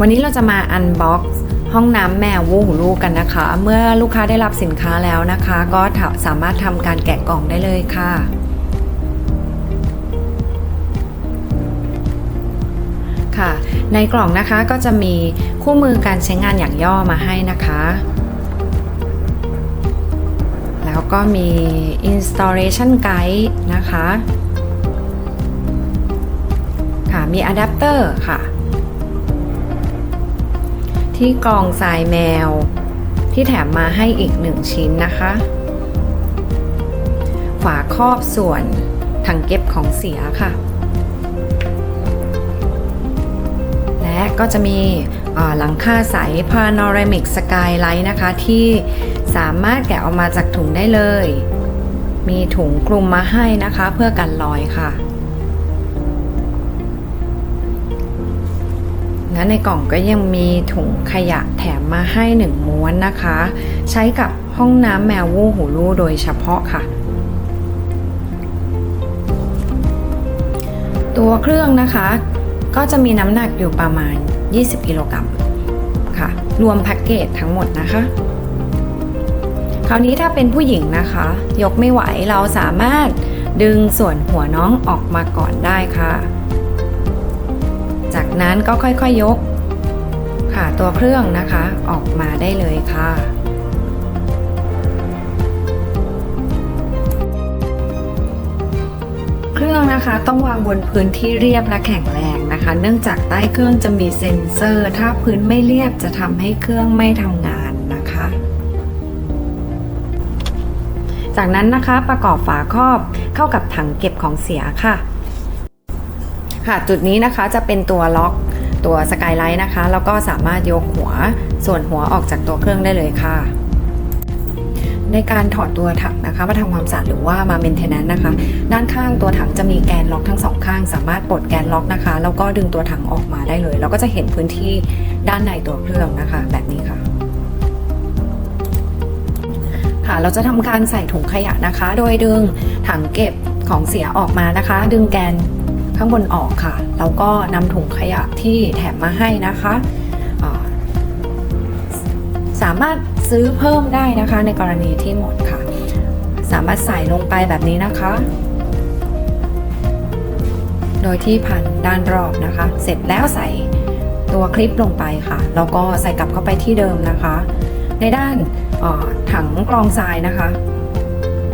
วันนี้เราจะมาอันบ็อกซ์ห้องน้ำแมววูหูลูกกันนะคะ เมื่อลูกค้าได้รับสินค้าแล้วนะคะ ก็สามารถทำการแกะกล่องได้เลยค่ะค่ะ ในกล่องนะคะก็จะมีคู่มือการใช้งานอย่างย่อมาให้นะคะ แล้วก็มี installation guide นะคะ ค่ะมีอะแดปเตอร์ค่ะ ที่กองทรายแมว ที่แถมมาให้อีกหนึ่งชิ้นนะคะ ฝาครอบส่วนถังเก็บของเสียค่ะ และก็จะมีหลังคาใส Panoramic Skylight นะคะ ที่สามารถแกะออกมาจากถุงได้เลย มีถุงคลุมมาให้นะคะ เพื่อกันรอยค่ะ และในกล่องก็ยังมีถุงขยะแถมมาให้หนึ่งม้วนนะคะ ใช้กับห้องน้ำแมววูหูลูโดยเฉพาะค่ะ ตัวเครื่องนะคะ ก็จะมีน้ำหนักอยู่ประมาณ 20 กิโลกรัมค่ะ รวมแพ็กเกจทั้งหมดนะคะคราวนี้ถ้าเป็นผู้หญิงนะคะ ยกไม่ไหวเราสามารถดึงส่วนหัวน้องออกมาก่อนได้ค่ะ จากนั้นก็ค่อยๆยยกค่ะตัวเครื่องนะคะออกมาได้เลยค่ะ เครื่องนะคะต้องวางบนพื้นที่เรียบและแข็งแรงนะคะ เนื่องจากใต้เครื่องจะมีเซ็นเซอร์ ถ้าพื้นไม่เรียบจะทำให้เครื่องไม่ทำงานนะคะ จากนั้นนะคะประกอบฝาครอบเข้ากับถังเก็บของเสียค่ะ ค่ะจุดนี้นะคะจะเป็นตัวล็อกตัวสกายไลท์นะคะ แล้วก็สามารถยกหัวส่วนหัวออกจากตัวเครื่องได้เลยค่ะ ในการถอดตัวถังนะคะมาทำความสะอาดหรือว่ามาเมนเทนแนนนะคะ ด้านข้างตัวถังจะมีแกนล็อกทั้งสองข้าง สามารถปลดแกนล็อกนะคะ แล้วก็ดึงตัวถังออกมาได้เลยแล้วก็จะเห็นพื้นที่ด้านในตัวเครื่องนะคะ แบบนี้ค่ะค่ะเราจะทำการใส่ถุงขยะนะคะ โดยดึงถังเก็บของเสียออกมานะคะ ดึงแกน ข้างบนออกค่ะ แล้วก็นำถุงขยะที่แถมมาให้นะคะสามารถซื้อเพิ่มได้นะคะในกรณีที่หมดค่ะ สามารถใส่ลงไปแบบนี้นะคะ โดยที่พันด้านรอบนะคะ เสร็จแล้วใส่ตัวคลิปลงไปค่ะแล้วก็ใส่กลับเข้าไปที่เดิมนะคะ ในด้านถังกรองทรายนะคะ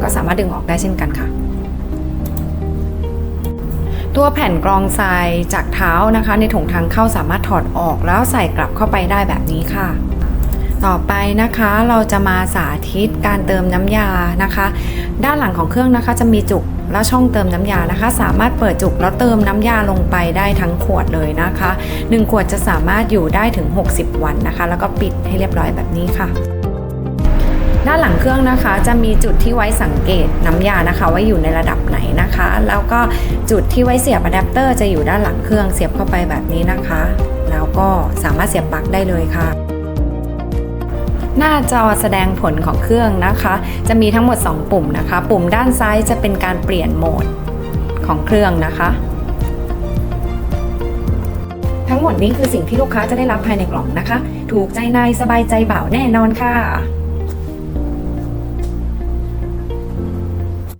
ก็สามารถดึงออกได้เช่นกันค่ะ ตัวแผ่นกรองทรายจากเท้านะคะ ในถุงทางเข้าสามารถถอดออกแล้วใส่กลับเข้าไปได้แบบนี้ค่ะ ต่อไปนะคะเราจะมาสาธิตการเติมน้ำยานะคะ ด้านหลังของเครื่องนะคะจะมีจุกและช่องเติมน้ำยานะคะ สามารถเปิดจุกแล้วเติมน้ำยาลงไปได้ทั้งขวดเลยนะคะ 1 ขวดจะสามารถอยู่ได้ถึง 60 วันนะคะ แล้วก็ปิดให้เรียบร้อยแบบนี้ค่ะด้านหลังเครื่องนะคะจะมีจุดที่ไว้สังเกตน้ำยานะคะ ว่าอยู่ในระดับไหน นะคะ แล้วก็จุดที่ไว้เสียบอะแดปเตอร์จะอยู่ด้านหลังเครื่องเสียบเข้าไปแบบนี้นะคะ แล้วก็สามารถเสียบปลั๊กได้เลยค่ะหน้าจอแสดงผลของเครื่องนะคะ จะมีทั้งหมด 2 ปุ่มนะคะ ปุ่มด้านซ้ายจะเป็นการเปลี่ยนโหมดของเครื่องนะคะ ทั้งหมดนี้คือสิ่งที่ลูกค้าจะได้รับภายในกล่องนะคะ ถูกใจนายสบายใจเบาแน่นอนค่ะ